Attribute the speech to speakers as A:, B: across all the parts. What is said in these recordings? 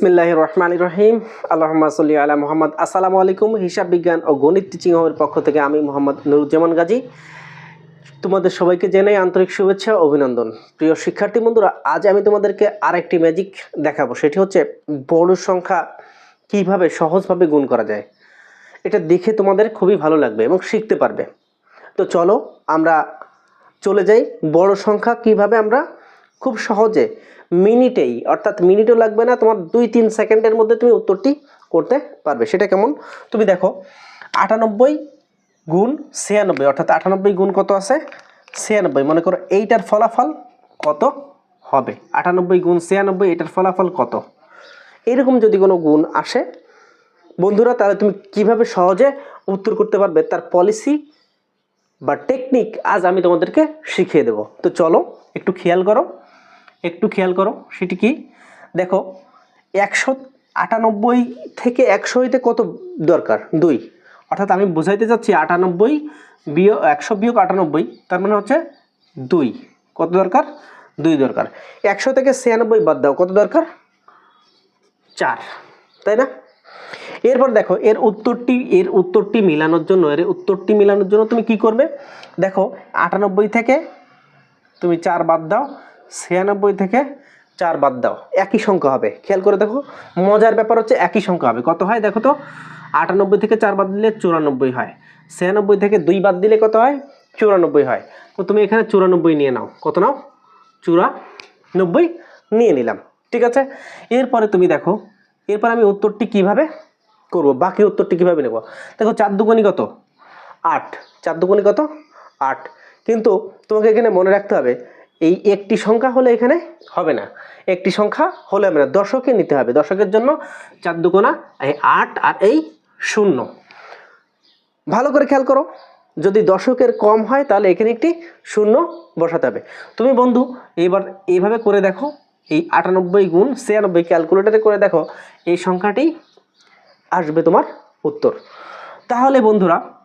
A: বিসমিল্লাহ রহমান রহিম। আল্লাহমা সাল্লি আলা মোহাম্মদ। আসসালামু আলাইকুম। হিসাব বিজ্ঞান ও গণিত টিচিং হোমের পক্ষ থেকে আমি মোহাম্মদ নুরুজ্জামান গাজী। তোমাদের সবাইকে জানাই আন্তরিক শুভেচ্ছা অভিনন্দন। প্রিয় শিক্ষার্থী বন্ধুরা, আজ আমি তোমাদেরকে আরেকটি ম্যাজিক দেখাবো। সেটি হচ্ছে বড় সংখ্যা কীভাবে সহজভাবে গুণ করা যায়। এটা দেখে তোমাদের খুবই ভালো লাগবে এবং শিখতে পারবে। তো চলো আমরা চলে যাই বড় সংখ্যা কীভাবে আমরা খুব সহজে মিনিটেই, অর্থাৎ মিনিটও লাগবে না, তোমার দুই তিন সেকেন্ডের মধ্যে তুমি উত্তরটি করতে পারবে। সেটা কেমন? তুমি দেখো, আটানব্বই গুণ ছিয়ানব্বই, অর্থাৎ আটানব্বই গুণ কত আছে? ছিয়ানব্বই, মনে করো এইটার ফলাফল কত হবে? আটানব্বই গুণ ছিয়ানব্বই, এটার ফলাফল কত? এরকম যদি কোনো গুণ আসে, বন্ধুরা, তাহলে তুমি কীভাবে সহজে উত্তর করতে পারবে? তার পলিসি বা টেকনিক আজ আমি তোমাদেরকে শিখিয়ে দেব। তো চলো, একটু খেয়াল করো। একটু খেয়াল করো, সেটি কি? দেখো, একশো আটানব্বই থেকে একশো হইতে কত দরকার? দুই। অর্থাৎ আমি বোঝাইতে চাচ্ছি আটানব্বই বিয়োগ, একশো বিয়োগ আটানব্বই, তার মানে হচ্ছে দুই। কত দরকার? দুই দরকার। একশো থেকে ছিয়ানব্বই বাদ দাও, কত দরকার? চার। তাই না? এরপর দেখো, এর উত্তরটি এর উত্তরটি মিলানোর জন্য, এর উত্তরটি মিলানোর জন্য তুমি কি করবে? দেখো, আটানব্বই থেকে তুমি চার বাদ দাও ছিয়ানব্বই থেকে চার বাদ দাও। একই সংখ্যা হবে। খেয়াল করে দেখো, মজার ব্যাপার হচ্ছে একই সংখ্যা হবে। কত হয় দেখো তো? আটানব্বই থেকে চার বাদ দিলে চুরানব্বই হয়। ছিয়ানব্বই থেকে দুই বাদ দিলে কত হয়? চুরানব্বই হয়। তো তুমি এখানে চুরানব্বই নিয়ে নাও। কত নাও? চুরানব্বই নিয়ে নিলাম। ঠিক আছে? এরপরে তুমি দেখো, এরপর আমি উত্তরটি কীভাবে করব? বাকি উত্তরটি কীভাবে নেব? দেখো, চার দুগুণি কত? আট। চার দুগুণি কত? আট। কিন্তু তোমাকে এখানে মনে রাখতে হবে এই একটি সংখ্যা হলে এখানে হবে না। একটি সংখ্যা হলে হবে না। দশকে নিতে হবে। দশকের জন্য চার দুগুণা এই আট আর এই শূন্য। ভালো করে খেয়াল করো। যদি দশকের কম হয় তাহলে এখানে একটি শূন্য বসাতে হবে। তুমি বন্ধু, এবার এইভাবে করে দেখো। এই আটানব্বই গুণ ছিয়ানব্বই ক্যালকুলেটারে করে দেখো। এই সংখ্যাটি আসবে তোমার উত্তর। তাহলে বন্ধুরা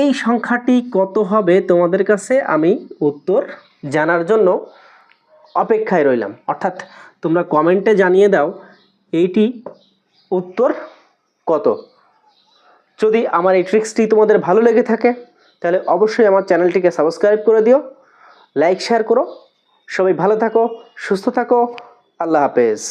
A: এই সংখ্যাটি কত হবে তোমাদের কাছে আমি উত্তর জানার জন্য অপেক্ষায় রইলাম। অর্থাৎ তোমরা কমেন্টে জানিয়ে দাও, এইটি উত্তর কত? যদি আমার এই ট্রিক্সটি তোমাদের ভালো লেগে থাকে, তাহলে অবশ্যই আমার চ্যানেলটিকে সাবস্ক্রাইব করে দিও লাইক শেয়ার করো। সবাই ভালো থাকো, সুস্থ থাকো, আল্লাহ হাফেজ।